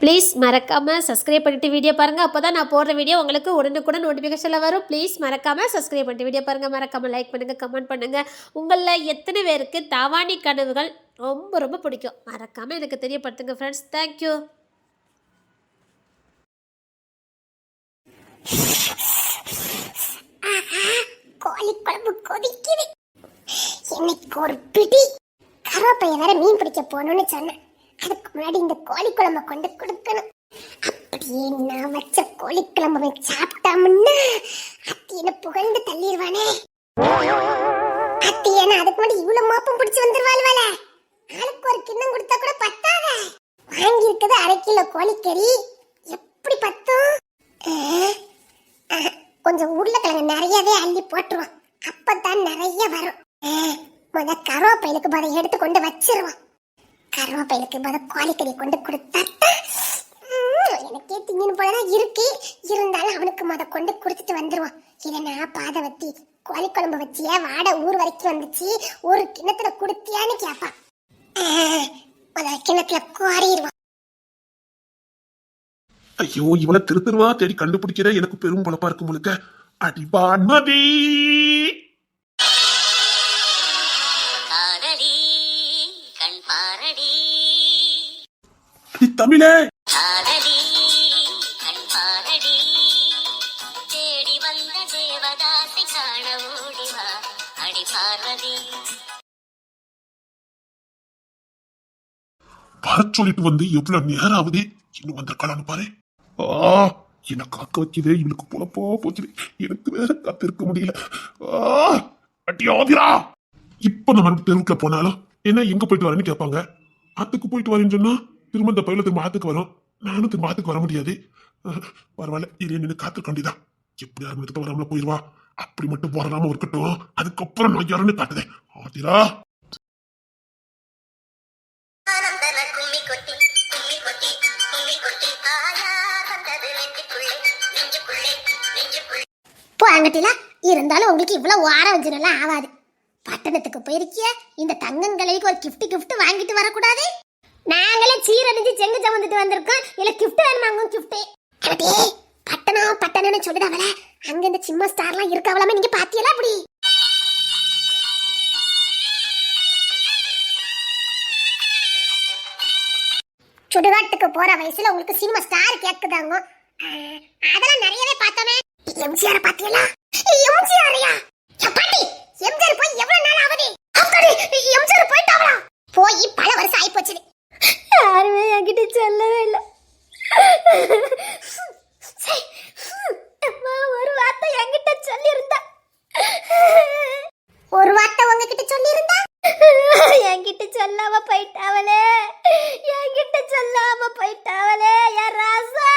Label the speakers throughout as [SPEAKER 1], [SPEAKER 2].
[SPEAKER 1] Please மறக்காமல் subscribe பண்ணிவிட்டு video பாருங்கள் அப்போ தான் நான் போடுற வீடியோ உங்களுக்கு உடனுக்குடன் நோட்டிஃபிகேஷனில் வரும். ப்ளீஸ் மறக்காமல் சப்ஸ்கிரைப் பண்ணிட்டு வீடியோ பாருங்கள் மறக்காமல் லைக் பண்ணுங்கள் கமெண்ட் பண்ணுங்கள் உங்களில் எத்தனை பேருக்கு தவாணி கனவுகள் ரொம்ப ரொம்ப பிடிக்கும். மறக்காமல் எனக்கு தெரியப்படுத்துங்க ஃப்ரெண்ட்ஸ் தேங்க்யூ
[SPEAKER 2] கோழி குழம்பு கொதிக்குது. இன்னைக்கு ஒரு பிடி? கருவேப்பைய வேற மீன் பிடிக்க போகணும்னு சொன்னேன். அதுக்கு முன்னாடி இந்த கோழி குழம்ப கொண்டு கொடுக்கணும். அப்படியே நான் வச்ச கோழி குழம்பு சாப்பிட்டாமுன்னா அத்தி என்ன புகழ்ந்து தள்ளிடுவானே. அத்தி அதுக்கு முன்னாடி இவ்வளவு மோப்பம் பிடிச்சு வந்துருவாள் ஆளுக்கு ஒரு கிண்ணம் கொடுத்தா கூட பத்தாத. வாங்கி இருக்குது அரை கிலோ கோழிக்கறி. எப்படி பத்தும்? கொஞ்சம் உருளைக்கிழங்கு நிறையவே அள்ளி போட்டுருவான். அப்பதான் நிறைய வரும். முத கருவேப்பையிலுக்கு பதை எடுத்து கொண்டு வச்சிருவான். கருவேப்பையிலுக்கு பத கோழிக்கறி கொண்டு கொடுத்தா எனக்கே திங்கணும் போலதான் இருக்கு. இருந்தாலும் அவனுக்கு முத கொண்டு கொடுத்துட்டு வந்துருவான். இதை நான் பாதை வத்தி கோழி குழம்பு வச்சியா வாட ஊர் வரைக்கும் வந்துச்சு. ஒரு கிணத்துல கொடுத்தியான்னு கேப்பான். கிணத்துல கோரிடுவான்
[SPEAKER 3] ஐயோ இவனை திரு திருவா தேடி கண்டுபிடிக்கிற எனக்கு பெரும் பழப்பா இருக்கும் முழுக்க. அடிபான்மதி
[SPEAKER 4] பார்வதி.
[SPEAKER 3] வர சொல்லிட்டு வந்து எவ்வளவு நேரம் ஆகுது இன்னும் வந்திருக்கலாம்னு பாரு. ஆ என்ன காக்க வைக்குதே இவளுக்கு பொழப்போ போச்சுது எனக்கு வேற காத்திருக்க முடியல. ஆ அடி ஆதிரா இப்ப நம்ம தெருவுக்குள்ள போனாலும் என்ன எங்க போயிட்டு வரேன்னு கேட்பாங்க. ஆத்துக்கு போயிட்டு வரேன்னு சொன்னா திரும்ப இந்த பயில திரும்ப ஆத்துக்கு வரும். நானும் திரும்ப ஆத்துக்கு வர முடியாது. பரவாயில்ல இது நின்று காத்திருக்க வேண்டியதான் எப்படி யாரும் எடுத்து வராமல போயிடுவா அப்படி மட்டும் வரலாம இருக்கட்டும். அதுக்கப்புறம் நான் யாருன்னு காட்டுதேன். ஆதிரா.
[SPEAKER 2] போங்கட்டில இருந்தாலும் உங்களுக்கு இவ்வளவு வாரம் வஞ்சினெல்லாம் ஆகாது. பட்டணத்துக்கு போயிருக்கிய இந்த தங்கங்களுக்கு ஒரு கிஃப்ட் கிஃப்ட் வாங்கிட்டு வரக்கூடாது. நாங்களே சீரணிஞ்சு செங்கு சமந்துட்டு வந்திருக்கோம். இல்ல கிஃப்ட் வேணுமாங்க கிஃப்ட் அடே பட்டணம் பட்டணம்னு சொல்லுதாவல அங்க இந்த சிம்ம ஸ்டார்லாம் இருக்காவலாமே. நீங்க பாத்தியல அப்படி? சுடுகாட்டுக்கு போற வயசுல உங்களுக்கு சினிமா ஸ்டார் கேக்குதாங்க. அதெல்லாம் நிறையவே பார்த்தோமே. எம்ஜிஆர் பாத்தீங்களா? எம்ஜிஆரையா? பாட்டி எம்ஜிஆர் போய் எவ்வளவு நாள் ஆகுது? எம்ஜிஆர் போயிட்டாவளா போய் பல வருஷம் ஆயி போச்சு
[SPEAKER 1] யாருமே என்கிட்ட சொல்லவே இல்லை.
[SPEAKER 2] ஒரு வார்த்தை என்கிட்ட சொல்லியிருந்தா ஒரு வார்த்தை உங்ககிட்ட சொல்லியிருந்தா
[SPEAKER 1] என்கிட்ட சொல்லாம போயிட்டாவளே. என்கிட்ட சொல்லாம போயிட்டாவளே என் ராசா.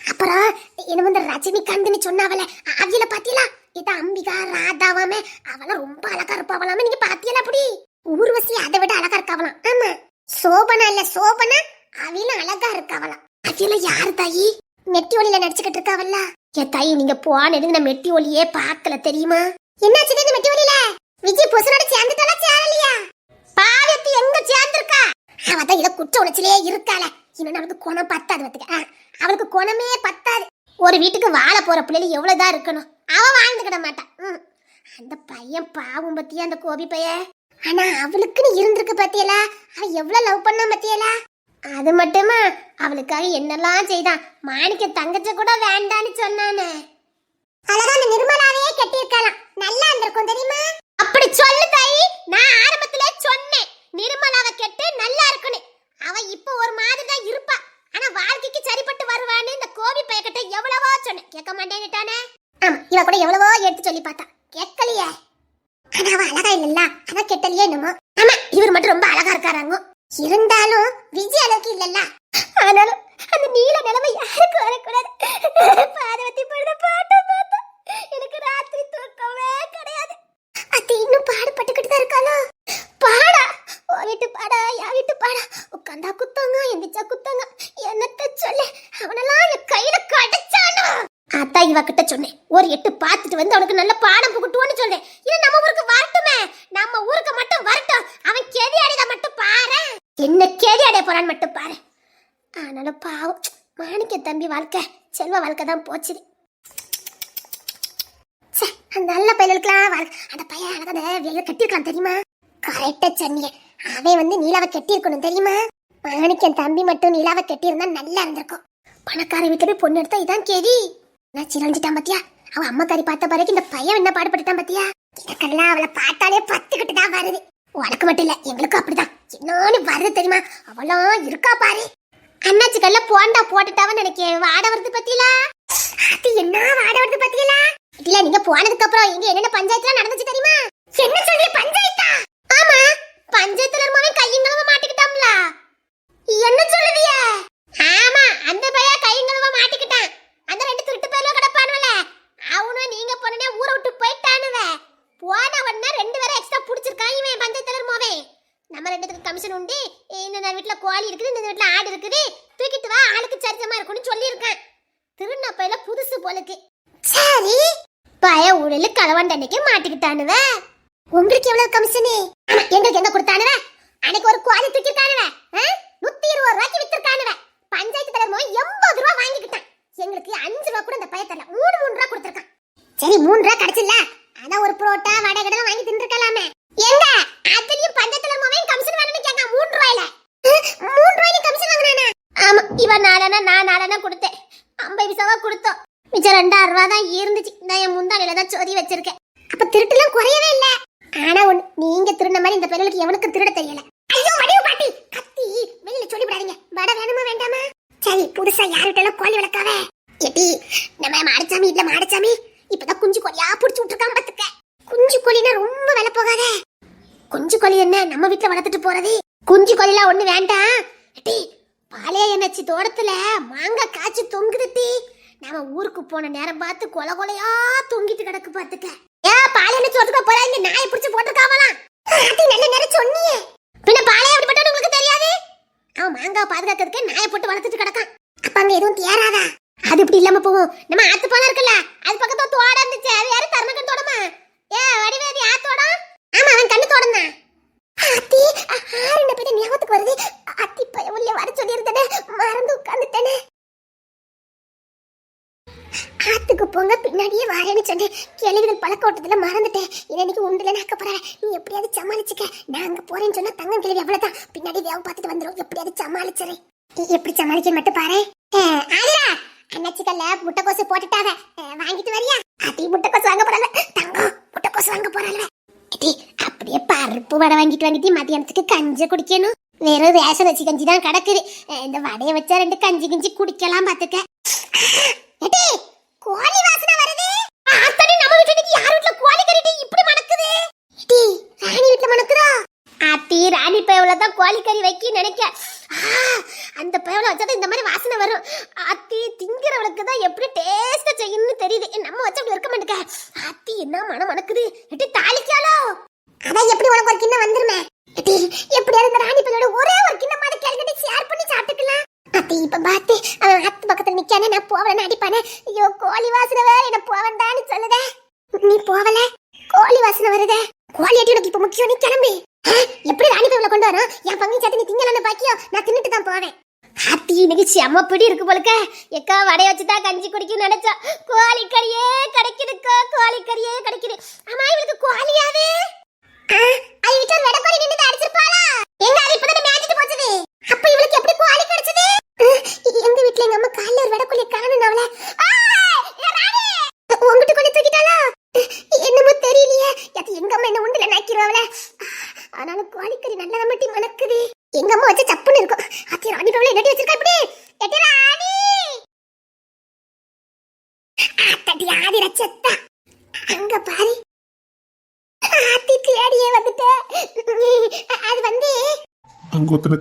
[SPEAKER 2] அப்புறம் என்ன வந்து ரஜினிகாந்த்னு சொன்னாவல அவியல பாத்தீங்களா? இத அம்பிகா ராதாவாமே. அவள ரொம்ப அழகா இருப்பாவலாமே நீங்க பாத்தீங்களா அப்படி? ஊர்வசி அதை விட அழகா இருக்காவலாம் சோபனா இல்ல சோபனா? அவில அழகா இருக்காவலாம் அவில யாரு தாயி? மெட்டி ஒலியில நடிச்சுக்கிட்டு இருக்காவல்ல என் தாயி நீங்க போன நான் மெட்டி ஒலியே பார்க்கல தெரியுமா? என்னாச்சு இந்த மெட்டி ஒலியில விஜய் புசனோட சேர்ந்துட்டாலா சேரலையா? பாவத்தி எங்க சேர்ந்திருக்கா? அவ தான் இதை குற்ற உணர்ச்சிலே இருக்காள. இன்னும் அவளுக்கு குணம் பத்தாது பத்துக்க ஆ, அவளுக்கு குணமே பத்தாது. ஒரு வீட்டுக்கு வாழ போற பிள்ளைல எவ்வளவுதான் இருக்கணும். அவ வாழ்ந்துக்கிட மாட்டான் ம். அந்த பையன் பாவம் பத்தியா அந்த கோபி பையன்? ஆனா அவளுக்குன்னு இருந்திருக்கு பத்தியலா? அவ எவ்வளவு லவ் பண்ணா பத்தியலா? அது மட்டுமா? அவளுக்காக என்னெல்லாம் செய்தான் மாணிக்க தங்கச்ச கூட வேண்டான்னு சொன்னானே. அழகான நிர்மலாவையே கட்டியிருக்கலாம். நல்லா இருந்திருக்கும் தெரியுமா? அப்படி சொல்லு தாயி நான் ஆரம்பத்திலே சொன்னேன். நிர்மலாவை கெட்டு நல்லா இருக்குன்னு. அவ இப்போ ஒரு மாதிரி தான் இருப்பா. ஆனா வாழ்க்கைக்கு சரிப்பட்டு வருவான்னு இந்த கோபி பையக்கிட்ட எவ்வளவோ சொன்னேன். கேட்க மாட்டேன்னுட்டானே? ஆமா இவ கூட எவ்வளவோ எடுத்து சொல்லி பார்த்தா கேட்கலையே ஆனா அவ அழகா இல்லல்ல அதான் கெட்டலையே என்னமோ? ஆமா இவர் மட்டும் ரொம்ப அழகா இருக்காராங்க. இருந்தாலும் விஜய் அளவுக்கு இல்லல்ல ஆனாலும் அந்த நீல நிலைமை யாருக்கு வரக்கூடாது பாதவத்தி படுத பாட்ட பார்த்தா எனக்கு ராத்திரி தூக்கமே கிடையாது அது இன்னும் பாடுபட்டுக்கிட்டு தான் இருக்காளோ பாடா ஓ வீட்டு பாடா யா வீட்டு பாடா உட்காந்தா குத்தாங்க எந்திரிச்சா குத்தாங்க என்னத்த சொல்ல அவனெல்லாம் என் கையில கடைச்சானோ அதான் சொல்றேன் ஒரு எட்டு பார்த்துட்டு வந்து அவனுக்கு நல்ல பாடம் புகட்டுவோன்னு சொல்றேன். இது நம்ம ஊருக்கு வரட்டுமே. நம்ம ஊருக்கு மட்டும் வரட்டும். அவன் கேதி அடையத மட்டும் பாரு. என்ன கேதி அடைய போறான்னு மட்டும் பாரு. ஆனாலும் பாவம். மாணிக்க தம்பி வாழ்க்கை செல்வ வாழ்க்கை தான் போச்சுது அந்த நல்ல பயலுக்கெல்லாம் வாழ்க்கை அந்த பையன் அழகாத வெளியில கட்டிருக்கலாம் தெரியுமா? கரெக்டா சொன்னீங்க. அவன் வந்து நீலாவை கட்டியிருக்கணும் தெரியுமா? மாணிக்கன் தம்பி மட்டும் நீலாவை கட்டியிருந்தா நல்லா இருந்திருக்கும். பணக்கார வீட்டுல போய் பொண்ணு எடுத்தா இதான் கேதி. நான் சிரஞ்சிட்டான் பாத்தியா? அவ அம்மாக்காரி பார்த்த பிறகு இந்த பையன் என்ன பாடுபட்டுட்டான் பாத்தியா? எனக்கெல்லாம் அவளை பார்த்தாலே பத்துக்கிட்டு தான் வருது. உனக்கு மட்டும் இல்ல எங்களுக்கும் அப்படிதான். என்னன்னு வருது தெரியுமா? அவளும் இருக்கா பாரு. அண்ணாச்சி கல்ல போண்டா போட்டுட்டாவன்னு நினைக்கிறேன். வாட வருது பத்தியலா அது என்ன வாட வருது பத்தியலா இல்ல நீங்க போனதுக்கு அப்புறம் இங்க என்னென்ன பஞ்சாயத்துல நடந்துச்சு தெரியுமா? என்ன சொல்றீங்க பஞ்சாயத்தா? ஆமா பஞ்சாயத்துல இருந்தவன் கையங்களவ மாட்டிக்கிட்டாம்ல என்ன சொல்லுவிய? ஆமா அந்த பையன் கையங்களவ மாட்டிக்கிட்டான். அந்த ரெண்டு திருட்டு பேர்ல கிடப்பானுல அவனும் நீங்க போனே ஊரை விட்டு போயிட்டானுவ. போனவன்னா ரெண்டு பேரும் எக்ஸ்ட்ரா பிடிச்சிருக்கான் இவன் பஞ்சாயத்துல மோவே நம்ம ரெண்டுத்துக்கு கமிஷன் உண்டு. இந்த வீட்டுல கோழி இருக்குது இந்த வீட்டுல ஆடு இருக்குது. தூக்கிட்டு வா ஆளுக்கு சரிசமா இருக்கும்னு சொல்லியிருக்கேன். திருநப்பையில புதுசு போலுக்கு. சரி. பய உடலு கலவண்டனைக்கு அன்னைக்கு மாட்டிக்கிட்டானுவ. உங்களுக்கு எவ்வளவு கமிஷனு எங்களுக்கு எங்க கொடுத்தானுவ? அன்னைக்கு ஒரு கோழி தூக்கிட்டானுவ. கிடைச்சில்ல அதான் ஒரு புரோட்டா வடை கடை வாங்கி தின்றுக்கலாமே எங்க அதுலயும் பஞ்சத்துல மவன் கமிஷன் வேணும்னு கேட்க மூணு ரூபாயில மூணு ரூபாய்க்கு கமிஷன் வாங்கினானா ஆமா இவன் நாலனா நான் நாலனா கொடுத்தேன் ஐம்பது பைசாவா கொடுத்தோம் மிச்சம் ரெண்டாயிரம் ரூபா தான் இருந்துச்சு நான் என் முந்தானில தான் சொதி வச்சிருக்கேன் அப்ப திருட்டுலாம் குறையவே இல்ல ஆனா ஒண்ணு நீங்க திருடின மாதிரி இந்த பிள்ளைகளுக்கு எவனுக்கு திருட தெரியல ஐயோ வடிவு பாட்டி கத்தி வெளியில சொல்லி விடாதீங்க வடை வேணுமா வேண்டாமா சரி புதுசா யார்கிட்ட கோழி வளர்க்காவே எட்டி நம்ம மாடச்சாமி இல்ல மாடச்சாமி இப்பதான் குஞ்சு கோழியா புடிச்சு விட்டுருக்கான் பாத்துக்க குஞ்சு கோழினா ரொம்ப விலை போகாத குஞ்சு கோழி என்ன? நம்ம வீட்டுல வளர்த்துட்டு போறது. குஞ்சு கோழிலாம் ஒண்ணு வேண்டாம். டி பாளைய எண்ணச்சி தோட்டத்துல? மாங்காய் காய்ச்சி தொங்குது டி. நாம ஊருக்கு போன நேரம் பார்த்து கொல கொலையா தொங்கிட்டு கிடக்கு பாத்துக்க ஏ பாளைய என்ன சொல்றதுக்கு போறா? இங்க நாயை பிடிச்சு போட்டுருக்காவலாம். நல்ல நேரம் சொன்னியே பின்ன பாளைய எப்படிப்பட்டது உங்களுக்கு தெரியாது? அவன் மாங்காய் பாதுகாக்கிறதுக்கு நாயை போட்டு வளர்த்துட்டு கிடக்கான். அப்ப அங்க எதுவும் தேராதா? அது இப்படி இல்லாம போகும். நம்ம ஆத்து போல இருக்குல்ல அது பக்கத்துல தோட இருந்துச்சு. அது யாரும் தர்மக்கன் தோடமா? ஏ வடிவேதி ஆத்தோட ஆமா அவன் கண்ணு தோடனா அத்தி ஆறு பேர் ஞாபகத்துக்கு வருது. அத்தி பையன் உள்ள வர சொல்லியிருந்தேனே மறந்து உட்கார்ந்துட்டேனே. ஆத்துக்கு போங்க பின்னாடியே வரேன்னு சொன்னேன். கேள்விகள் பழக்க ஓட்டத்துல மறந்துட்டேன். இன்னைக்கு உண்டுல நாக்க போறேன். நீ எப்படியாவது சமாளிச்சுக்க. நான் அங்க போறேன்னு சொன்னா தங்கம் கேள்வி அவ்வளவுதான். பின்னாடி வேவ பார்த்துட்டு வந்துரும். எப்படியாவது சமாளிச்சிடறேன் நீ எப்படி சமாளிக்க மட்டும் பாரு. ஆதிரா! அண்ணாச்சிக்கல்ல முட்டைக்கோசு போட்டுட்டாவ அஹ், வாங்கிட்டு வரியா? அதி முட்டைக்கோசு வாங்க போறாங்க தங்கம் முட்டைக்கோசு வாங்க போறாங்க அடி அப்படியே பருப்பு வடை வாங்கிட்டு வாங்கிட்டு மதியானத்துக்கு கஞ்சி குடிக்கணும். வெறும் ரேஷன் வச்சு கஞ்சி தான் கிடக்குது. இந்த வடையை வச்சா ரெண்டு கஞ்சி கிஞ்சி குடிக்கலாம் பார்த்துக்க. அடி கோழி வாசனை வருது. ஆத்தாடி நம்ம வீட்டுல யார் வீட்ல கோழி கறிட்டு இப்படி மணக்குது? அடி ராணி வீட்ல மணக்குதா? அத்தி ராணி பயவுல தான் கோழி கறி வைக்க நினைக்க ஆ, அந்த பயவுல வச்சா இந்த மாதிரி வாசனை வரும். ஆத்தி திங்கிறவளுக்கு தான் எப்படி டேஸ்டா செய்யணும்னு தெரியுது. நம்ம வச்சா அப்படி இருக்க மாட்டேங்க ஆத்தி என்ன மனம் மணக்குது? எட்டி தாளிக்காலோ அதான் எப்படி உனக்கு ஒரு கிண்ணம் வந்துருமே? எப்படியாவது இந்த ராணி பையோட ஒரே ஒரு கிண்ணம் மாதிரி கேள்வி ஷேர் பண்ணி சாப்பிட்டுக்கலாம். அத்தி இப்ப பாத்து அவன் அத்து பக்கத்துல நிக்கானே நான் போவலன்னு அடிப்பானே. ஐயோ கோழி வாசனை வேற என்ன போவன்டான்னு சொல்லுதே. நீ போவல? கோழி வாசனை வருதே. கோழி அடி உனக்கு இப்ப முக்கியம் நீ கிளம்பி. எப்படி ராணி பையில கொண்டு வரோம்? என் பங்கு சேர்த்து நீ திங்கலன்னு பாக்கியோ? நான் தின்னுட்டு தான் போவேன். அத்தி இன்னைக்கு செம்ம பிடி இருக்கு போலுக்க எக்கா வடைய வச்சுதான் கஞ்சி குடிக்கும் நினைச்சா. கோழி கறியே கிடைக்குதுக்கா கோழி கறியே கிடைக்குது. ஆமா இவளுக்கு கோழியாவே? ஐ வீட்டுல வெட கோழி நின்னு அடிச்சிருப்பாளா? எங்க அது இப்பதான் மேய்ச்சிட்டு போச்சது அப்ப இவளுக்கு எப்படி கோழி கிடைச்சது எங்க வீட்ல எங்க அம்மா காலைல ஒரு வெட கோழி காணும் அவள உங்ககிட்ட கொண்டு தூக்கிட்டாளா என்னமோ தெரியலையே அது எங்க அம்மா என்ன உண்டுல நாக்கிடுவாங்களே ஆனாலும் கோழிக்கறி நல்லதா மட்டும் மணக்குது எங்க அம்மா வச்ச சப்புன்னு இருக்கும் அத்தி ராணி பவளை நட்டி வச்சிருக்கா இப்படி எட்டி ராணி அத்தடி ஆதி ரச்சத்தா அங்க பாரு ஆத்தி தேடியே வந்துட்டேன் அது வந்து
[SPEAKER 3] அங்க ஒருத்தனை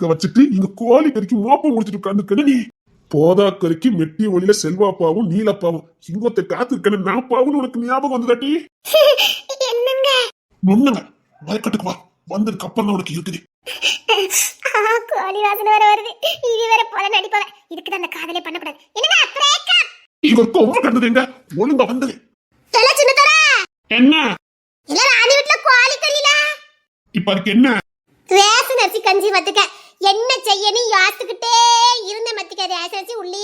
[SPEAKER 3] காத்திருக்க வச்சுட்டு இங்க கோழி கறிக்கு மோப்பம் முடிச்சிட்டு உட்கார்ந்து நீ. போதா கறிக்கு மெட்டிய ஒளியில செல்வாப்பாவும் நீலப்பாவும். இங்க ஒருத்த காத்திருக்கேன் நாப்பாவும் உனக்கு ஞாபகம்
[SPEAKER 2] என்னங்க?
[SPEAKER 3] நொண்ணுங்க வயக்கட்டுக்கு வா. வந்ததுக்கு அப்புறம் உனக்கு இருக்குது
[SPEAKER 2] கோழி வாசனை வேற வருது. இது வேற போல நடிப்பவ இதுக்கு தான் அந்த காதலே பண்ணக்கூடாது. என்னடா பிரேக்கப்
[SPEAKER 3] இங்க கொம்பு கண்டது எங்க? ஒழுங்கா வந்தது. என்ன?
[SPEAKER 2] இல்ல ராணி வீட்ல கோழி கறியில
[SPEAKER 3] இப்ப அதுக்கு என்ன?
[SPEAKER 2] ரேஷன் அரிசி கஞ்சி வத்துக்க. என்ன செய்யணும் யாத்துக்கிட்டே
[SPEAKER 5] இருந்த ஆசை ஆசரிச்சு உள்ளே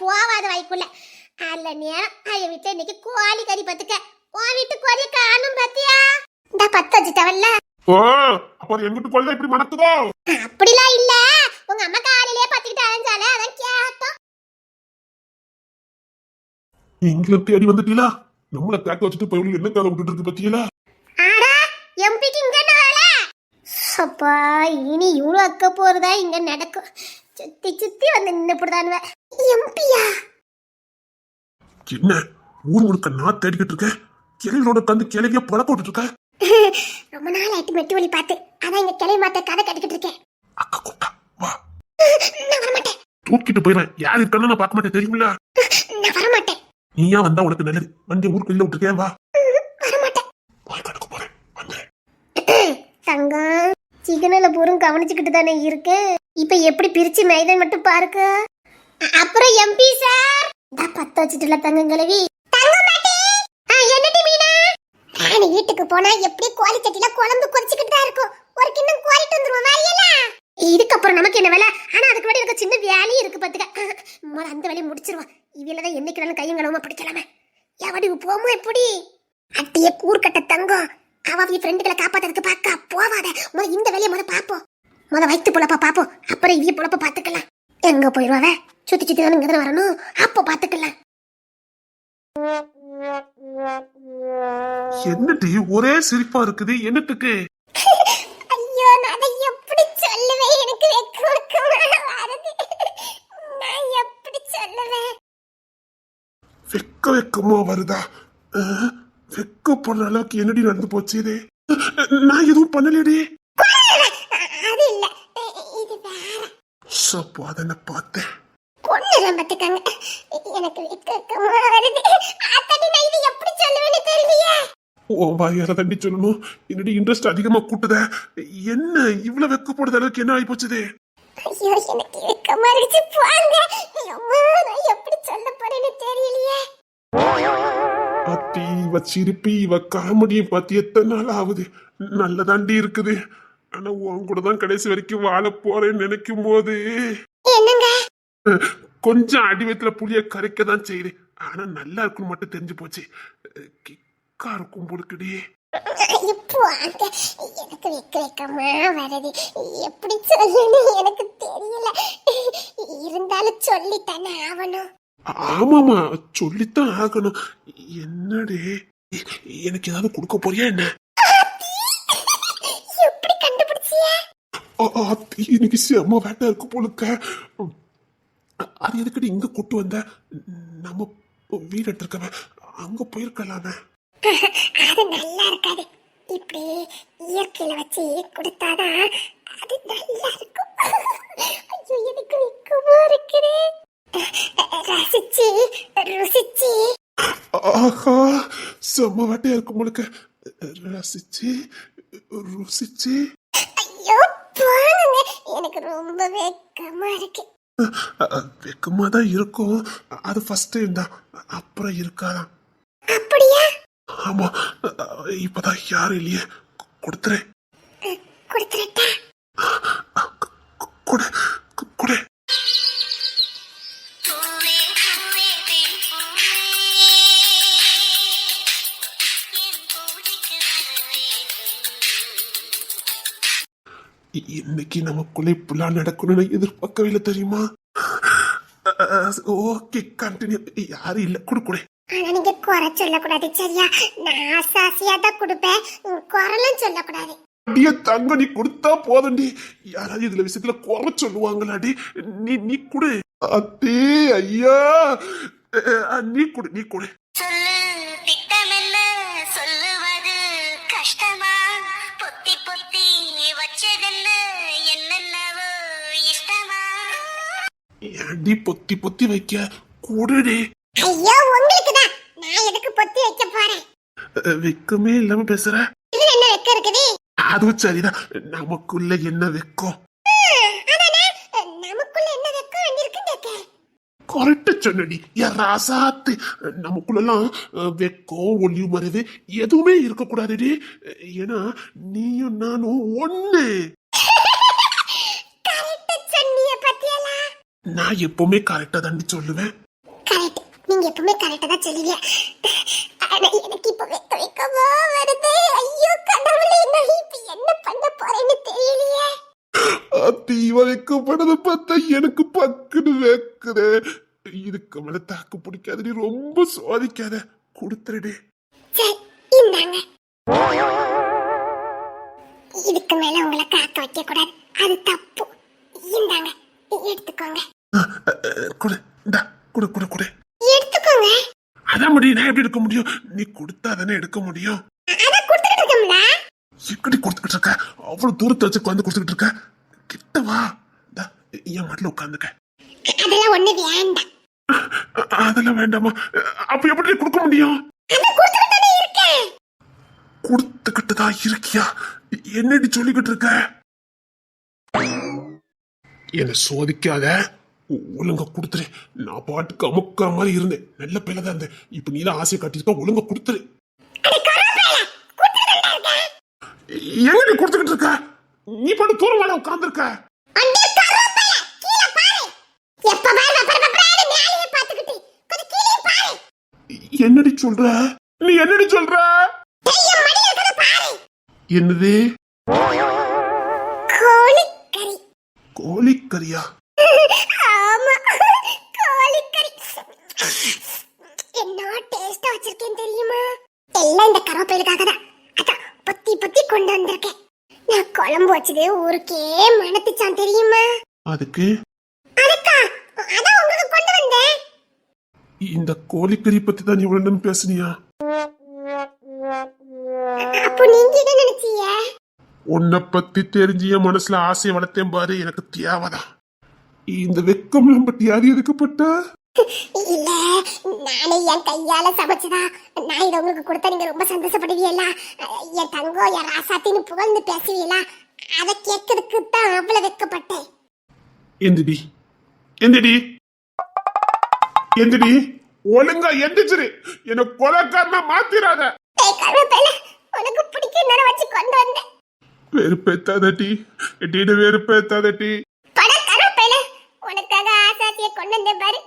[SPEAKER 5] போவாத வாய்க்குள்ள. அல்ல நேரம் அவன் வீட்டில் இன்னைக்கு கோழி கறி பத்துக்க உன் வீட்டு கோழி காணும் பத்தியா இந்த பத்து
[SPEAKER 3] வச்சுட்டவன்ல அப்போ எங்கிட்டு கோழி இப்படி மணக்குதோ?
[SPEAKER 5] அப்படிலாம் இல்ல. உங்க அம்மா காலையிலே பத்துக்கிட்டு அலைஞ்சால அதான் கேட்டோம்
[SPEAKER 3] எங்களை தேடி வந்துட்டீங்களா? நம்மளை தேக்க வச்சுட்டு போய் என்ன கதை விட்டுட்டு இருக்கு பத்தியலா
[SPEAKER 5] அப்பா இனி இவ்வளோ அக்க போறதா இங்க நடக்கும். சுத்தி சுத்தி வந்து நின்னுப்படுதானுவ எம்பியா?
[SPEAKER 3] என்ன? ஊர் முழுக்க நான் தேடிக்கிட்டு இருக்கேன். கிளைகளோட கந்து கிளைய பழக்க விட்டுட்டு இருக்க
[SPEAKER 5] ரொம்ப நாள் ஆயிட்டு மெட்டு வழி பார்த்து. அதான் இங்க கிளை மாத்த கதை கட்டிக்கிட்டு இருக்கேன்.
[SPEAKER 3] அக்கா கூப்பிட்டா வா.
[SPEAKER 5] நான் வரமாட்டேன்.
[SPEAKER 3] தூக்கிட்டு போயிடுவேன் யார் இருக்கான்னு நான் பார்க்க மாட்டேன் தெரியுமில்ல?
[SPEAKER 5] நான் வரமாட்டேன்.
[SPEAKER 3] நீயா வந்தா உனக்கு நல்லது. வண்டி ஊருக்கு வெளியில விட்டுருக்கேன் வா
[SPEAKER 5] வரமாட்டேன்
[SPEAKER 3] போய் கணக்கு போறேன் வந்துடுறேன்
[SPEAKER 5] தங்கம் சிக்னல பூரும் கவனிச்சுக்கிட்டு தானே இருக்கு? இப்போ எப்படி பிரிச்சு மைதான் மட்டும் பாருக்க? அப்புறம் எம்பி சார் நான் பத்த வச்சுட்டுல தங்கம் கிழவி ராணி வீட்டுக்கு போனா எப்படி கோழி சட்டில குழம்பு கொதிச்சுக்கிட்டு தான் இருக்கும். ஒரு கிண்ணம் கோழிட்டு வந்துருவோம் வாரியல இதுக்கப்புறம் நமக்கு என்ன வேலை? ஆனா அதுக்கு முன்னாடி எனக்கு சின்ன வேலையும் இருக்கு பாத்துக்க. முதல்ல அந்த வேலையை முடிச்சிருவோம். இவையில தான் என்னைக்கு கையும் கழுவமா பிடிக்கலாமே. எவடி போமோ எப்படி அட்டியே கூர்க்கட்ட தங்கம். அவ ஃப்ரெண்டுகளை காப்பாத்துறதுக்கு பார்க்க போவாத. முத இந்த வேலையை முத பாப்போம் முத வயிற்று பொழப்ப பாப்போம் அப்புறம் இவிய பொழப்ப பாத்துக்கலாம் எங்க போயிருவாவ? சுத்தி சுத்தி தானே இங்க வரணும். அப்போ பாத்துக்கலாம்
[SPEAKER 3] என்னடி ஒரே சிரிப்பா இருக்குது. என்னத்துக்கு?
[SPEAKER 5] ஐயோ நான் எப்படி சொல்லுவேன்? எனக்கு வெக்க வெக்கமா வருது? நான்
[SPEAKER 3] வெக்க அஹ், வெக்கப்படுற அளவுக்கு என்னடி நடந்து போச்சு இது? நான் எதுவும் பண்ணலடி சப்போ அதை பார்த்தேன்.
[SPEAKER 5] கொண்டுறேன் பாத்துக்கங்க எனக்கு வெக்க நான் எப்படி சொல்லுவேன்னு தெரியலையே.
[SPEAKER 3] உன் வாயால தண்டி சொல்லணும். என்னடி இன்ட்ரெஸ்ட் அதிகமா கூட்டுத? என்ன இவ்வளவு வெக்கப்படுற அளவுக்கு என்ன ஆகி போச்சுது
[SPEAKER 5] ஐயோ எனக்கு வெக்கமா இருந்துச்சு. போங்க அம்மா நான் எப்படி சொல்ல போறேன்னு தெரியலையே.
[SPEAKER 3] அத்தி இவ சிரிப்பி இவ காமெடியும் பார்த்து எத்தனை நாள் ஆகுது நல்லதாண்டி இருக்குது. ஆனா உன் கூட தான் கடைசி வரைக்கும் வாழ போறேன்னு நினைக்கும் போது. கொஞ்சம் அடிவயத்துல புளிய கரைக்க தான் செய்யுது ஆனா நல்லா இருக்குன்னு மட்டும் தெரிஞ்சு போச்சு. கிக்கா இருக்கும் பொழுக்குடி
[SPEAKER 5] இப்போ எனக்கு வெக்க வெக்கமா வருது. எப்படி சொல்லணும்னு எனக்கு தெரியல. இருந்தாலும் சொல்லித்தானே ஆகணும்.
[SPEAKER 3] ஆமாமா சொல்லித்தான் ஆகணும். என்னடி? எனக்கு ஏதாவது கொடுக்க போறியா என்ன? இன்னைக்கு செம்ம வேட்டா இருக்கு போலுக்க அது எதுக்கடி இங்க கூட்டு வந்த? நம்ம வீடு இருக்கவன் அங்க போயிருக்கலாமே.
[SPEAKER 5] அது நல்லா இருக்காது. இப்படி இயற்கையில வச்சு கொடுத்தாதான் அது நல்லா இருக்கும் ஐயோ எனக்கு வெக்கமா இருக்குது ரசிச்சு ருசிச்சு
[SPEAKER 3] ஆஹா செம்ம வேட்டையா இருக்கும் போலுக்க. ரசிச்சு ருசிச்சு.
[SPEAKER 5] ஐயோ எனக்கு ரொம்ப வெக்கமா இருக்கு.
[SPEAKER 3] வெக்கமா தான் இருக்கும். அது ஃபர்ஸ்ட் டைம் தான். அப்புறம் இருக்காதான்.
[SPEAKER 5] அப்படியா?
[SPEAKER 3] ஆமா. இப்பதான் யாரும் இல்லையே. கொடுத்துறேன்.
[SPEAKER 5] கொடுத்துருட்டா
[SPEAKER 3] கொடு கொடு. இன்னைக்கு நமக்குள்ளே இப்படிலாம் நடக்கணும்னு எதிர்பார்க்கவே இல்லை தெரியுமா? ஓகே கண்டினியூ யாரும் இல்லை. கொடு கொடு.
[SPEAKER 5] ஆனா நீங்க குறை சொல்லக்கூடாது சரியா? நான் ஆசாசியா தான் கொடுப்பேன் குரலும் சொல்லக்கூடாது.
[SPEAKER 3] அடியே தங்க நீ கொடுத்தா போதண்டி யாராவது இதுல விஷயத்துல குறை சொல்லுவாங்களாடி? நீ நீ கொடு. அத்தே ஐயா. நீ கொடு நீ கொடு. ஏன்டி பொத்தி பொத்தி வைக்க? கொடுடி.
[SPEAKER 5] ஐயோ உங்களுக்கு தான் நான் எதுக்கு பொத்தி வைக்க போறேன்?
[SPEAKER 3] வெக்கமே இல்லாம பேசுற.
[SPEAKER 5] இதுல என்ன வெக்க இருக்குது?
[SPEAKER 3] அதுவும் சரிதான். நமக்குள்ள என்ன வெக்கம்?
[SPEAKER 5] வெக்க
[SPEAKER 3] கரெக்டா சொன்னடி. என் ராசாத்து. நமக்குள்ளலாம் அஹ், வெக்கம் ஒளிவு மறைவு எதுவுமே இருக்கக்கூடாதுடி. ஏன்னா நீயும் நானும் ஒண்ணு
[SPEAKER 5] கரெக்டா சொன்னீங்க பத்தியலா
[SPEAKER 3] நான் எப்பவுமே கரெக்டா தாண்டி சொல்லுவேன்.
[SPEAKER 5] கரெக்ட் நீங்க எப்பவுமே கரெக்டா தான் சொல்லுவீங்க. ஆனா எனக்கு இப்ப வெக்க வெக்கமா வருது. ஐயோ கடவுளே நான் இப்ப என்ன பண்ண போறேன்னு தெரியலையே.
[SPEAKER 3] அத்தி வைக்கப்பட்டதை பார்த்தா எனக்கு பக்குன்னு வைக்குது. இதுக்கு மேல தாக்கு பிடிக்காத நீ ரொம்ப சோதிக்காத கொடுத்துருடி.
[SPEAKER 5] சரி இந்தாங்க. இதுக்கு மேல உங்களை காக்க வைக்க கூடாது அது தப்பு. இந்தாங்க. எடுத்துக்கோங்க
[SPEAKER 3] கொடு இந்தா கொடு கொடு கொடு
[SPEAKER 5] எடுத்துக்கோங்க
[SPEAKER 3] அதான் முடியும் நான் எப்படி எடுக்க முடியும் நீ கொடுத்தா தானே எடுக்க முடியும்
[SPEAKER 5] அதான் கொடுத்துட்டு இருக்கோம்ல
[SPEAKER 3] எப்படி கொடுத்துக்கிட்டு இருக்க அவ்வளவு தூரத்தை வச்சு உட்காந்து கொடுத்துக்கிட்டு இருக்க கிட்ட வா இந்தா, என் மாட்டில் உட்காந்துக்க
[SPEAKER 5] அதெல்லாம் ஒண்ணு வேண்டாம்
[SPEAKER 3] அதெல்லாம் வேண்டாமா அப்ப எப்படி கொடுக்க முடியும்
[SPEAKER 5] அதான் கொடுத்துட்டு தானே இருக்கேன்
[SPEAKER 3] கொடுத்துக்கிட்டு தான் இருக்கியா என்னடி சொல்லிக்கிட்டு இருக்க என்ன சோதிக்காத. ஒழுங்கா கொடுத்துரு. நான் பாட்டுக்கு அமுக்கிற மாதிரி இருந்தேன். நல்ல பிள்ளை தான் இருந்தேன். இப்ப நீ தான் ஆசையை காட்டியிருக்க ஒழுங்கா கொடுத்துரு. எங்க நீ கொடுத்துக்கிட்டு இருக்க? நீ பாட்டு தூரம் மேல உட்கார்ந்துருக்க. என்னடி சொல்ற? நீ என்னடி சொல்ற. என்னது. கோழிக்கறியா?
[SPEAKER 5] ஆமா, கோழிக்கறி. என்ன டேஸ்டா வச்சிருக்கேன் தெரியுமா? எல்லாம் இந்த கருவேப்பிலைக்காக தான். அதான் பொத்தி பொத்தி கொண்டு வந்திருக்கேன். நான் குழம்பு வச்சது ஊருக்கே மணத்துச்சான் தெரியுமா?
[SPEAKER 3] அதுக்கு?
[SPEAKER 5] அதுக்கா அதான் உங்களுக்கு கொண்டு வந்தேன்.
[SPEAKER 3] இந்த கோழிக்கறி பத்தி தான் இவ்வளவு பேசுனியா?
[SPEAKER 5] அப்போ நீங்க என்ன நினைச்சீங்க?
[SPEAKER 3] உன்னை பத்தி தெரிஞ்சு என் மனசுல ஆசையை வளர்த்தேன் பாரு எனக்கு தேவைதான். இந்த வெக்கம் பத்தி யார் எதுக்கப்பட்ட
[SPEAKER 5] இல்ல நானே என் கையால சமைச்சதா நான் இதை உங்களுக்கு கொடுத்தா நீங்க ரொம்ப சந்தோஷப்படுவீங்களா? என் தங்கம் என் ராசாத்தின்னு புகழ்ந்து பேசுவீங்களா? அதை கேட்கறதுக்கு தான் அவ்வளவு வெக்கப்பட்டேன்.
[SPEAKER 3] எந்திடி. எந்திடி. எந்திடி. ஒழுங்கா எந்திரிச்சிரு. என்ன கொலைக்காரனா மாத்திராத.
[SPEAKER 5] உனக்கு பிடிக்கும் வச்சு கொண்டு வந்தேன்.
[SPEAKER 3] வெறுப்பேத்தாதட்டி எட்டிட்டு வெறுப்பேத்தாதட்டி
[SPEAKER 5] பட கருவேப்பிலை உனக்காக ஆசாத்திய கொண்டு வந்த பாரு.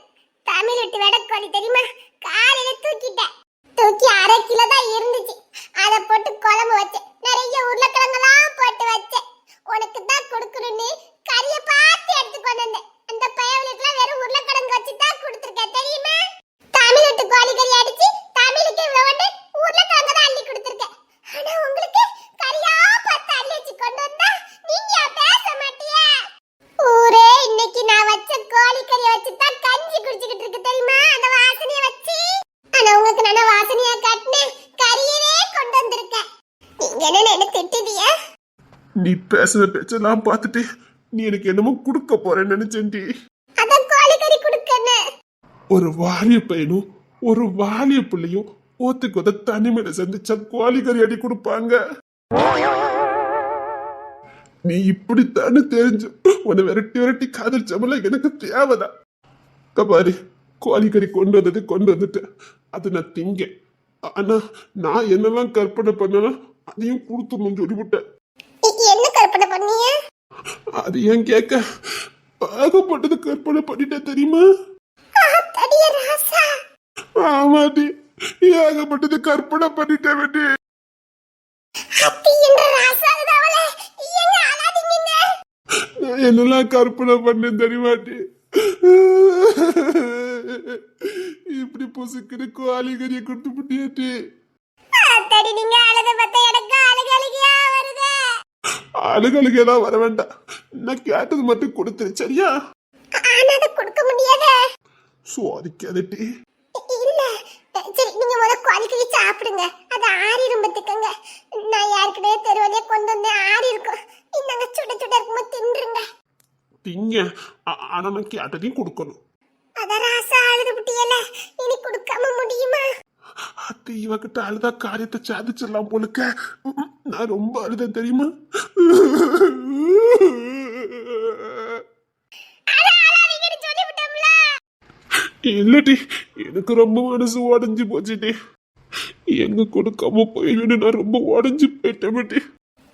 [SPEAKER 5] தமிழ் விட்டு வெடக்கோழி தெரியுமா? காலையில தூக்கிட்டேன். தூக்கி அரை கிலோ தான் இருந்துச்சு. அதை போட்டு குழம்பு வச்சேன். நிறைய உருளைக்கிழங்கெல்லாம் போட்டு வச்சேன். உனக்கு தான் கொடுக்கணும்னு கறியை பார்த்து எடுத்து கொண்டு வந்தேன். அந்த பயவளுக்குலாம் வெறும் உருளைக்கிழங்கு வச்சு தான் கொடுத்துருக்கேன் தெரியுமா? தமிழ் விட்டு கோழி கறி அடிச்சு தமிழுக்கு இவ்வளவு உருளைக்கிழங்கு தான் அள்ளி கொடுத்துருக்கேன். ஆனா உங்களுக்கு கறியா வச்சு கொண்டு வந்தா நீங்க பேச மாட்டியே? ஊரே இன்னைக்கு நான் வச்ச கோழிக்கறி வச்சு தான் கஞ்சி குடிச்சுக்கிட்டு இருக்கு தெரியுமா? அந்த வாசனைய வச்சு. ஆனா உங்களுக்கு நான் வாசனைய கட்டினேன்? கறியவே கொண்டு வந்திருக்கேன். நீங்க என்ன என்ன திட்டுதிய
[SPEAKER 3] நீ பேசுற பேச்செல்லாம் பார்த்துட்டு நீ எனக்கு என்னமோ கொடுக்க போறேன்னு நினைச்சேன்டி.
[SPEAKER 5] அதான் கோழிக்கறி கொடுக்கணும்
[SPEAKER 3] ஒரு வாலிய பையனும் ஒரு வாலிய பிள்ளையும் ஓத்துக்கு தனிமையில சந்திச்சா கோழிக்கறி அடி கொடுப்பாங்க. நீ இப்படித்தானே தெரிஞ்சு உன்னை விரட்டி விரட்டி காதலிச்சவள எனக்கு தேவைதான். இங்க பாரு கோழிக்கறி கொண்டு வந்தது கொண்டு வந்துட்டேன் அது நான் திங்க ஆனா நான் என்னெல்லாம் கற்பனை பண்ணனா அதையும் கொடுத்துடணும் சொல்லிவிட்டேன்.
[SPEAKER 5] என்ன கற்பனை பண்ணீங்க
[SPEAKER 3] அது ஏன் கேட்க ஆகப்பட்டது கற்பனை பண்ணிட்டேன் தெரியுமா? ஆமாடி ஏகப்பட்டது கற்பனை பண்ணிட்டேன் வேண்டி
[SPEAKER 5] அத்தி என்ற ராசா அவளே எங்க அழாதீங்க
[SPEAKER 3] நான் என்னெல்லாம் கற்பனை பண்ணேன் தெரியுமாட்டி? இப்படி பொசுக்குன்னு கோழிகறியை கொடுத்து புட்டியாட்டி.
[SPEAKER 5] தடி நீங்க அழுத பார்த்தா எனக்கு அழுக அழுகையா வருது.
[SPEAKER 3] அழுகழுகெல்லாம் வர வேண்டாம். நான் கேட்டது மட்டும் கொடுத்துரு சரியா?
[SPEAKER 5] ஆனா அதை கொடுக்க முடியாதே. குவாலிட்டி சாப்பிடுங்க. அது ஆறிடும் பத்துக்கங்க நான் ஏற்கனவே தெருவழியா கொண்டு வந்து ஆறி இருக்கும். இந்தாங்க சுட சுட இருக்கும்போது தின்றுங்க.
[SPEAKER 3] திங்க. ஆனா நான் கேட்டதையும் கொடுக்கணும்.
[SPEAKER 5] அதான் ராசா அழுது விட்டியல இனி கொடுக்காம முடியுமா?
[SPEAKER 3] அத்தை இவகிட்ட அழுதா காரியத்தை சாதிச்சிடலாம் போலுக்க. நான் ரொம்ப அழுதேன் தெரியுமா? இல்லடி எனக்கு ரொம்ப மனசு உடஞ்சு போச்சுடி. எங்க கொடுக்காம போயிடுன்னு நான் ரொம்ப உடஞ்சு போயிட்டேன் பாட்டி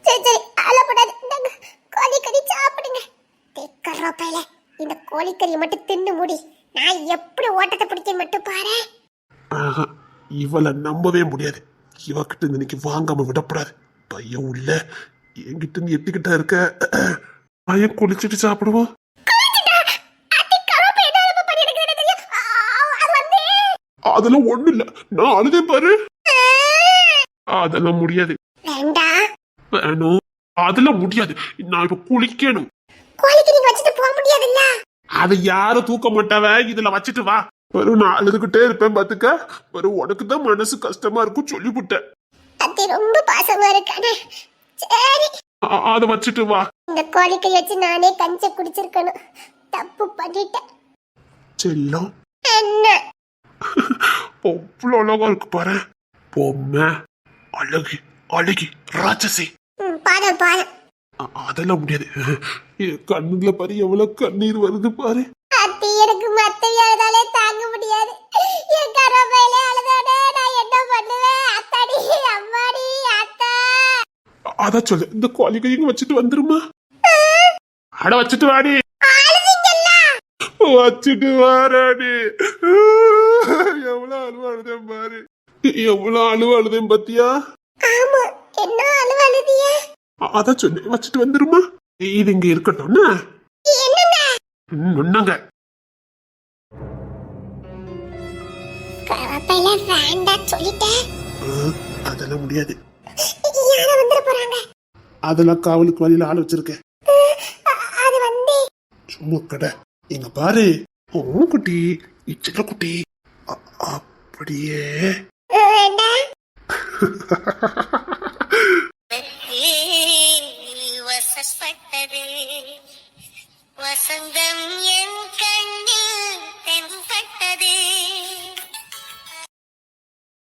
[SPEAKER 5] சரி சரி அழப்படாது இந்தாங்க கோழிக்கறி சாப்பிடுங்க. தெக்கரோப்பையில இந்த கோழிக்கறியை மட்டும் தின்னு முடி. நான் எப்படி ஓட்டத்தை பிடிக்க மட்டும் பாரு
[SPEAKER 3] ஆஹா, இவளை நம்பவே முடியாது. இவகிட்ட இருந்து இன்னைக்கு வாங்காம விடக்கூடாது பையன் உள்ள. என்கிட்ட இருந்து எட்டிக்கிட்டா இருக்க. பையன் குளிச்சுட்டு சாப்பிடுவோம் அதெல்லாம் ஒண்ணு இல்ல. நான் அழுதே பாரு. அதெல்லாம் முடியாது. வேணும் அதெல்லாம் முடியாது. நான் இப்ப குளிக்கணும். அதை யாரும் தூக்க மாட்டாவ? இதுல வச்சுட்டு வா. வரும் நான் அழுதுகிட்டே இருப்பேன் பாத்துக்க. வரும் உனக்கு தான் மனசு கஷ்டமா இருக்கும் சொல்லிவிட்டேன்.
[SPEAKER 5] அத்தை ரொம்ப பாசமா இருக்கானே. சரி.
[SPEAKER 3] அதை வச்சுட்டு வா.
[SPEAKER 5] இந்த கோழிக்கை வச்சு நானே கஞ்ச குடிச்சிருக்கணும். தப்பு பண்ணிட்டேன்.
[SPEAKER 3] செல்லம்.
[SPEAKER 5] என்ன?
[SPEAKER 3] அவ்வளோ அழகா இருக்கு பாரு. பொம்மை. அழகு அழகி ராட்சசி.
[SPEAKER 5] பாதம்
[SPEAKER 3] அ- அதெல்லாம் முடியாது. கண்ணுல பாரு எவ்வளவு கண்ணீர் வருது பாரு.
[SPEAKER 5] அத்தி எனக்கு மத்தவி அழுதாலே தாங்க முடியாது. என் கரப்பையில அழுதானே நான் என்ன பண்ணுவேன்? அத்தாடி அம்மாடி அத்தா.
[SPEAKER 3] அதான் சொல்லு இந்த கோழிக்கை இங்க வச்சுட்டு வந்துருமா? அட வச்சுட்டு வாடி வச்சுட்டு வாராடி எவ்வளவு அழுவ அழுதேன் பாரு. எவ்வளவு அழுவ அழுதேன் பாத்தியா?
[SPEAKER 5] ஆமா என்ன அழுவ அழுதிய?
[SPEAKER 3] அதான் சொன்னேன் வச்சுட்டு வந்துருமா? இது இங்க இருக்கட்டும்னா?
[SPEAKER 5] என்னங்க? வேண்டாம் சொல்லிட்டேன்
[SPEAKER 3] அதெல்லாம் முடியாது.
[SPEAKER 5] யார வந்துட போறாங்க?
[SPEAKER 3] அதெல்லாம் காவலுக்கு வழியில ஆள் வச்சிருக்கேன்
[SPEAKER 5] அது வந்து
[SPEAKER 3] சும்மா கடை. இங்க பாரு. ஓ குட்டி. இச்சல குட்டி. அப்படியே.
[SPEAKER 4] வசப்பட்டது வசந்தம் என் கண்ணில் தென்பட்டது.